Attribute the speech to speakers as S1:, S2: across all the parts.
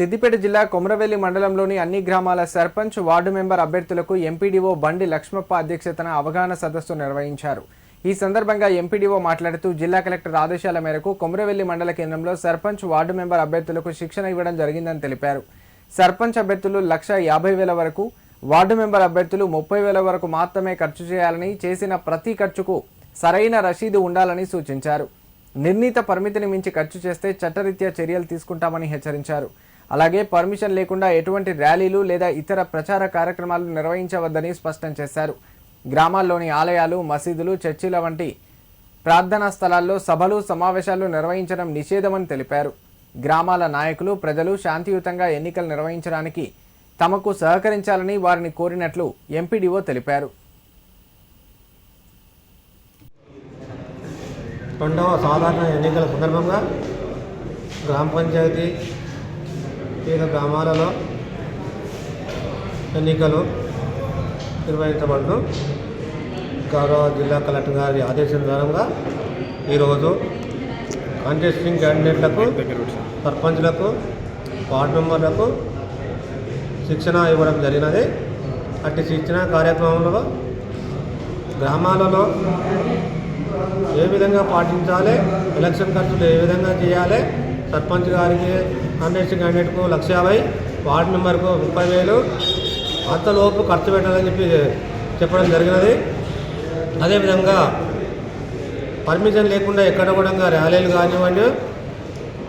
S1: సిద్దిపేట జిల్లా కొమరవెల్లి మండలంలోని అన్ని గ్రామాల సర్పంచ్ వార్డు మెంబర్ అభ్యర్థులకు ఎంపీడీఓ బండి లక్ష్మప్ప అధ్యక్షతన అవగాహన సదస్సు నిర్వహించారు. ఈ సందర్భంగా ఎంపీడీఓ మాట్లాడుతూ జిల్లా కలెక్టర్ ఆదేశాల మేరకు కొమరవెల్లి మండల కేంద్రంలో సర్పంచ్ వార్డు మెంబర్ అభ్యర్థులకు శిక్షణ ఇవ్వడం జరిగిందని తెలిపారు. సర్పంచ్ అభ్యర్థులు లక్ష యాభై వేల వరకు వార్డు మెంబర్ అభ్యర్థులు ముప్పై వేల వరకు మాత్రమే ఖర్చు చేయాలని చేసిన ప్రతి ఖర్చుకు సరైన రసీదు ఉండాలని సూచించారు. నిర్ణీత పరిమితిని మించి ఖర్చు చేస్తే చట్టరీత్యా చర్యలు తీసుకుంటామని హెచ్చరించారు. అలాగే పర్మిషన్ లేకుండా ఎటువంటి ర్యాలీలు లేదా ఇతర ప్రచార కార్యక్రమాలు నిర్వహించవద్దని స్పష్టం చేశారు. గ్రామాల్లోని ఆలయాలు మసీదులు చర్చిల వంటి ప్రార్థనా స్థలాల్లో సభలు సమావేశాలు నిర్వహించడం నిషేధమని తెలిపారు. గ్రామాల నాయకులు ప్రజలు శాంతియుతంగా ఎన్నికలు నిర్వహించడానికి తమకు సహకరించాలని వారిని కోరినట్లు ఎంపీడీఓ తెలిపారు.
S2: రెండవ సాధారణ ఎన్నికల సందర్భంగా గ్రామ పంచాయతీ వివిధ గ్రామాలలో ఎన్నికలు నిర్వహించబడును. గౌరవ జిల్లా కలెక్టర్ గారి ఆదేశం ద్వారా ఈరోజు కాంటెస్టింగ్ క్యాండిడేట్లకు సర్పంచ్లకు వార్డు మెంబర్లకు శిక్షణ ఇవ్వడం జరిగినది. అట్టి శిక్షణ కార్యక్రమంలో గ్రామాలలో ఏ విధంగా పాటించాలి ఎలక్షన్ ఖర్చులు ఏ విధంగా చేయాలి సర్పంచ్ గారికి కాంటెస్ట్ క్యాండిడేట్కు లక్ష యాభై వార్డు మెంబర్కు ముప్పై వేలు. అంతలోపు ఖర్చు పెట్టాలని చెప్పి చెప్పడం జరిగినది. అదేవిధంగా పర్మిషన్ లేకుండా ఎక్కడ కూడా ర్యాలీలు కానివ్వండి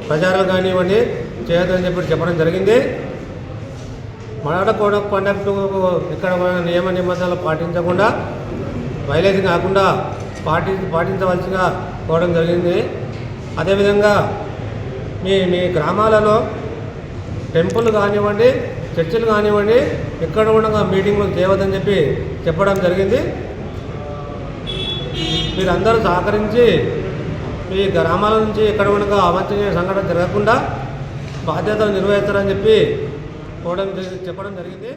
S2: ప్రచారాలు కానివ్వండి చేయొద్దని చెప్పి చెప్పడం జరిగింది. మరాఠ కోడ్ ఆఫ్ కండక్ట్ ఇక్కడ నియమ నిబంధనలు పాటించకుండా వైలేషన్ కాకుండా పాటి పాటించవలసిగా కోవడం జరిగింది. అదేవిధంగా మీ మీ గ్రామాలలో టెంపుల్ కానివ్వండి చర్చిలు కానివ్వండి ఎక్కడ కూడా మీటింగ్లు చేయవద్దని చెప్పి చెప్పడం జరిగింది. మీరందరూ సహకరించి మీ గ్రామాల నుంచి ఎక్కడ కూడా అవాంఛనీయ సంఘటన జరగకుండా బాధ్యతలు నిర్వహిస్తారని చెప్పి చెప్పడం జరిగింది.